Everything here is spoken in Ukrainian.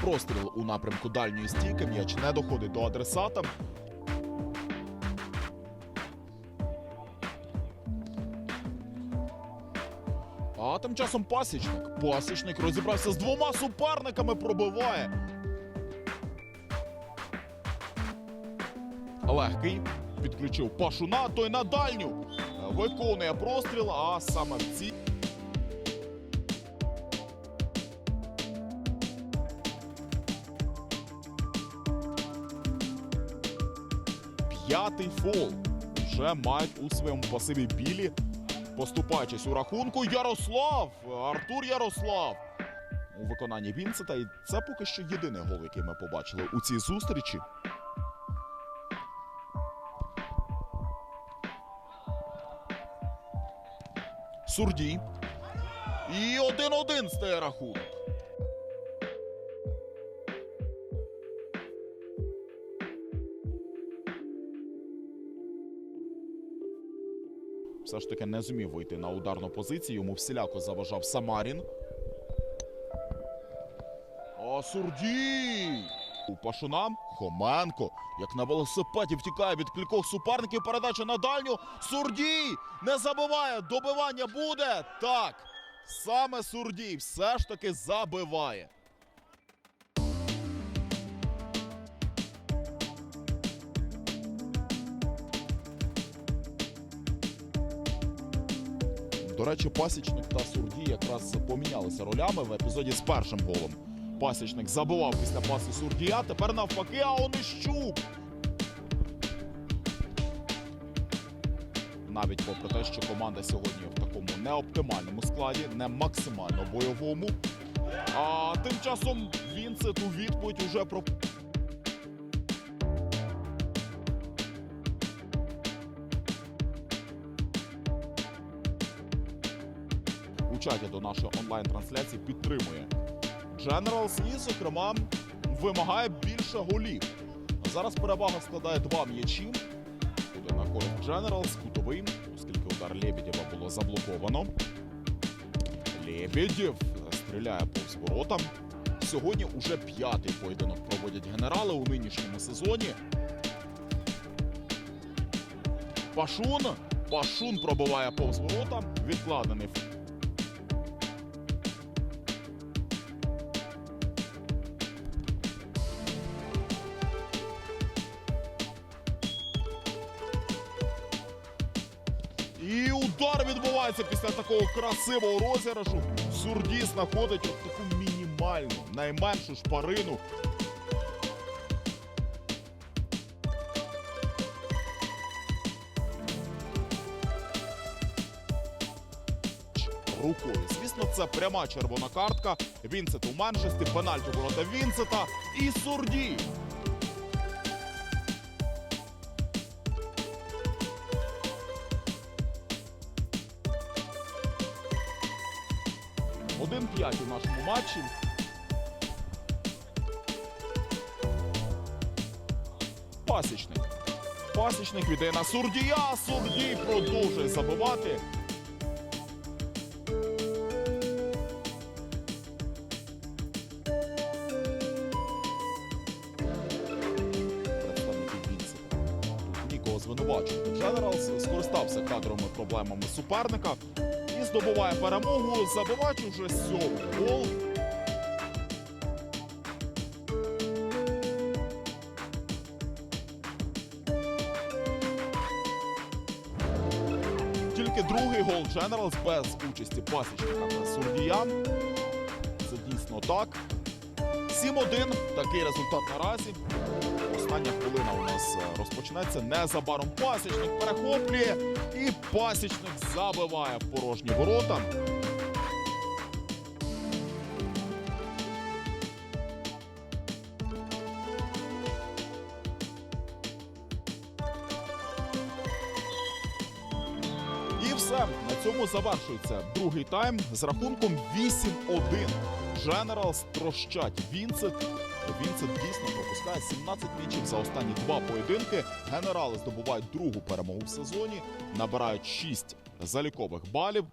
Простріл у напрямку дальньої стійки. М'яч не доходить до адресата. А тим часом пасічник. Пасічник розібрався з двома суперниками, пробиває. Легкий. Підключив пашуна, той на дальню. Виконує простріл, а саме в цій. П'ятий фол вже мають у своєму пасиві білі, поступаючись у рахунку. Ярослав! Артур Ярослав! У виконанні Вінцета. І це поки що єдиний гол, який ми побачили у цій зустрічі. Сурдій. І один-один стає рахунок. Все ж таки не зумів вийти на ударну позицію. Йому всіляко заважав Самарін. А Сурдій! У Пашуна Хоменко, як на велосипеді втікає від кількох суперників. Передача на дальню. Сурдій не забиває. Добивання буде. Так. Саме Сурдій все ж таки забиває. До речі, пасічник та Сурдій якраз помінялися ролями в епізоді з першим голом. Пасічник забивав після паси Сурдія, тепер навпаки, а Онищук. Навіть попри те, що команда сьогодні в такому неоптимальному складі, не максимально бойовому. А тим часом Вінцет у відповідь уже про чаті до нашої онлайн-трансляції підтримує Generals і, зокрема, вимагає більше голів. Зараз перевага складає два м'ячі. Буде на користь Generals, кутовий, оскільки удар Лебедєва було заблоковано. Лебедєв стріляє повз ворота. Сьогодні уже п'ятий поєдинок проводять генерали у нинішньому сезоні. Пашун. Пашун пробиває повз ворота. Відкладений удар відбувається після такого красивого розіграшу. Сурді знаходить от таку мінімальну, найменшу шпарину. Рукою. Звісно, це пряма червона картка. Вінцет у меншості, пенальті ворота Вінцета і Сурді. Один п'ять у нашому матчі. Пасічник. Пасічник віддає на Сурдія. Сурдій продовжує забивати. Нікого звинувачувати. Дженералс скористався кадровими проблемами суперника і здобуває перемогу. Забивач уже сьомий гол. Тільки другий гол Generals без участі пасічника та Сурдія. Це дійсно так. 7-1. Такий результат наразі. Остання хвилина у нас е, розпочнеться. Незабаром пасічник перехоплює і пасічник забиває в порожні ворота. І все на цьому завершується другий тайм з рахунком 8-1. Дженералс трощать Вінсет. Вінсет дійсно пропускає 17 м'ячів за останні два поєдинки. Генерали здобувають другу перемогу в сезоні, набирають 6 залікових балів.